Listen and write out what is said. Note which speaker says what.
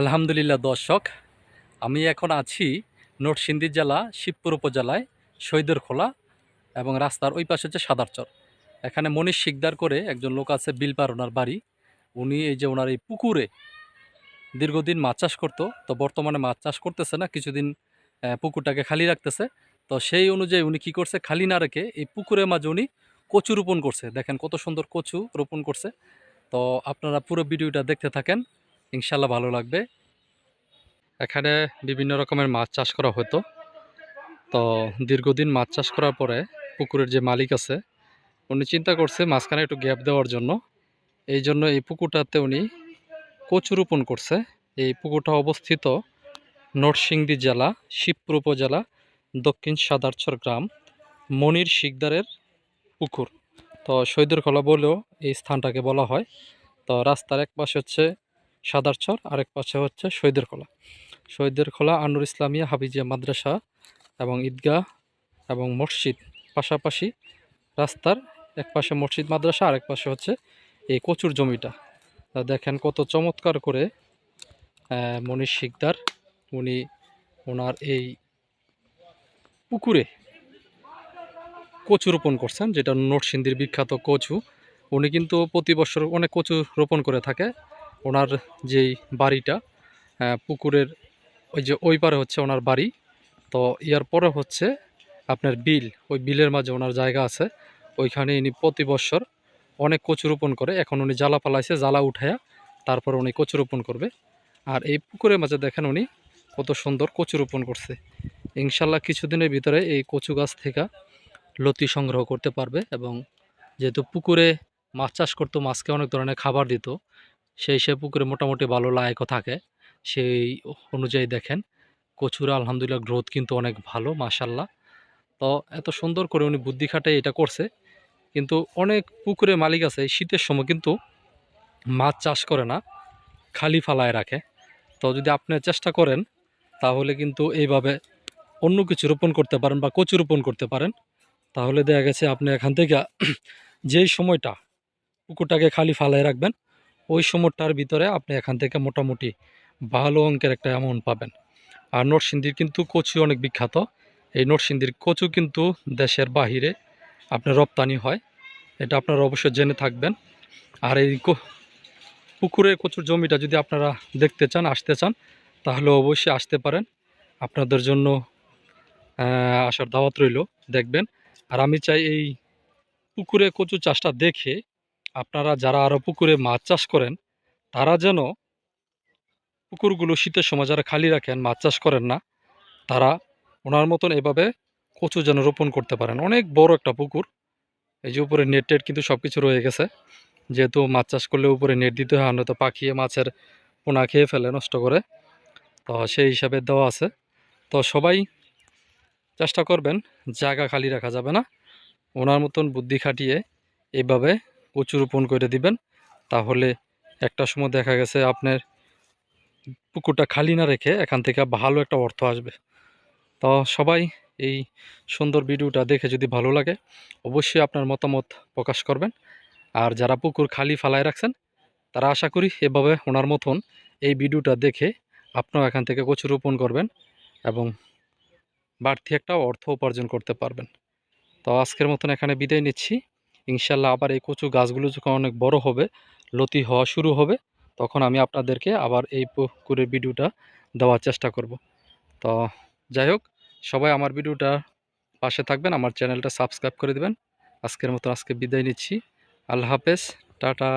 Speaker 1: আলহামদুলিল্লাহ, দর্শক। আমি এখন আছি নরসিংদী জেলা, শিবপুর উপজেলায় শহীদের খোলা এবং রাস্তার ওই পাশে হচ্ছে সাদারচর এখানে মনীষ শিকদার করে একজন লোক আছে বিলপার ওনার বাড়ি। উনি এই যে ওনার এই পুকুরে দীর্ঘদিন মাছ চাষ করতো, তো বর্তমানে মাছ চাষ করতেছে না, কিছুদিন পুকুরটাকে খালি রাখতেছে। তো সেই অনুযায়ী উনি কি করছে, খালি না রেখে এই পুকুরের মাঝে উনি কচু রোপণ করছে। দেখেন কত সুন্দর কচু রোপণ করছে। তো আপনারা পুরো ভিডিওটা দেখতে থাকেন। ইনশাল্লাহ ভালো লাগবে। এখানে বিভিন্ন রকমের মাছ চাষ করা হতো। তো দীর্ঘদিন মাছ চাষ করার পরে পুকুরের যে মালিক আছে, উনি চিন্তা করছে মাঝখানে একটু গ্যাপ দেওয়ার জন্য। এই জন্য এই পুকুরটাতে উনি কচু রোপণ করছে। এই পুকুরটা অবস্থিত নরসিংদী জেলা, শিবপুর উপজেলা, দক্ষিণ সাদারছর গ্রাম, মনির শিকদারের পুকুর। তো শহীদের খোলা বলেও এই স্থানটাকে বলা হয়। তো রাস্তার এক পাশে হচ্ছে সাদারচর আরেক পাশে হচ্ছে শহীদের খোলা। শহীদের খোলা আনুর ইসলামিয়া হাফিজিয়া মাদ্রাসা এবং ঈদগাহ এবং মসজিদ। পাশাপাশি রাস্তার এক পাশে মসজিদ, মাদ্রাসা, আরেক পাশে হচ্ছে এই কচুর জমিটা। দেখেন কত চমৎকার করে মনীষ শিকদার, উনি ওনার এই পুকুরে কচু রোপণ করছেন, যেটা নরসিংদীর বিখ্যাত কচু। উনি কিন্তু প্রতি বছর অনেক কচু রোপণ করে থাকে। ওনার যেই বাড়িটা পুকুরের ওই যে ওই পারে হচ্ছে ওনার বাড়ি। তো ইয়ার পরে হচ্ছে আপনার বিল, ওই বিলের মাঝে ওনার জায়গা আছে। ওইখানে ইনি প্রতি বছর অনেক কচু রোপণ করে। এখন উনি জ্বালা পালাইছে, জ্বালা উঠায়া তারপর উনি কচু রোপণ করবে। আর এই পুকুরের মাঝে দেখেন উনি কত সুন্দর কচু রোপণ করছে। ইনশাল্লাহ কিছুদিনের ভিতরে এই কচু গাছ থেকে লতি সংগ্রহ করতে পারবে এবং যেহেতু পুকুরে মাছ চাষ করতো, মাছকে অনেক ধরনের খাবার দিত সেই সে পুকুরে মোটামুটি ভালো লায়কও থাকে। সেই অনুযায়ী দেখেন, কচুর আলহামদুলিল্লাহ গ্রোথ কিন্তু অনেক ভালো, মাশাল্লাহ। তো এত সুন্দর করে উনি বুদ্ধি খাটাই এটা করছে। কিন্তু অনেক পুকুরে মালিক আছে শীতের সময় কিন্তু মাছ চাষ করে না, খালি ফালায় রাখে। তো যদি আপনি চেষ্টা করেন, তাহলে কিন্তু এইভাবে অন্য কিছু রোপণ করতে পারেন বা কচু রোপণ করতে পারেন। তাহলে দেখা গেছে আপনি এখান থেকে যেই সময়টা পুকুরটাকে খালি ফালায় রাখবেন ওই সময়টার ভিতরে আপনি এখান থেকে মোটামুটি ভালো অঙ্কের একটা অ্যামাউন্ট পাবেন। আর নরসিংদীর কিন্তু কচু অনেক বিখ্যাত। এই নরসিংদীর কচু কিন্তু দেশের বাহিরে আপনার রপ্তানি হয়। এটা আপনারা অবশ্যই জেনে থাকবেন। আর এই পুকুরের কচুর জমিটা যদি আপনারা দেখতে চান, আসতে চান, তাহলে অবশ্যই আসতে পারেন। আপনাদের জন্য আসার দাওয়াত রইল। দেখবেন। আর আমি চাই এই পুকুরে কচু চাষটা দেখে আপনারা যারা আরও পুকুরে মাছ চাষ করেন, তারা যেন পুকুরগুলো শীতের সময় যারা খালি রাখেন, মাছ চাষ করেন না, তারা ওনার মতন এভাবে কচু যেন রোপণ করতে পারেন। অনেক বড় একটা পুকুর, এই যে উপরে নেট টেট কিন্তু সব কিছু রয়ে গেছে। যেহেতু মাছ চাষ করলে উপরে নেট দিতে হয় নয়তো পাখিয়ে মাছের পোনা খেয়ে ফেলে নষ্ট করে। তো সেই হিসাবে দেওয়া আছে। তো সবাই চেষ্টা করবেন, জায়গা খালি রাখা যাবে না। ওনার মতন বুদ্ধি খাটিয়ে এইভাবে কচু রোপণ করে দিবেন। তাহলে একটা সময় দেখা গেছে আপনার পুকুরটা খালি না রেখে এখান থেকে ভালো একটা অর্থ আসবে। তো সবাই এই সুন্দর ভিডিওটা দেখে যদি ভালো লাগে, অবশ্যই আপনার মতামত প্রকাশ করবেন। আর যারা পুকুর খালি ফালায় রাখছেন, তারা আশা করি এভাবে ওনার মতন এই ভিডিওটা দেখে আপনিও এখান থেকে কচু রোপণ করবেন এবং বাড়তি একটা অর্থ উপার্জন করতে পারবেন। তো আজকের মতন এখানে বিদায় নিচ্ছি। ইনশাল্লাহ আবার এই কচু গাছগুলো যখন অনেক বড় হবে, লতি হওয়া শুরু হবে, তখন আমি আপনাদেরকে আবার এই পুকুরের ভিডিওটা দেওয়ার চেষ্টা করব। তো যাই হোক, সবাই আমার ভিডিওটা পাশে থাকবেন, আমার চ্যানেলটা সাবস্ক্রাইব করে দেবেন। আজকের মতো আজকে বিদায় নিচ্ছি। আল্লাহ হাফেজ, টাটা।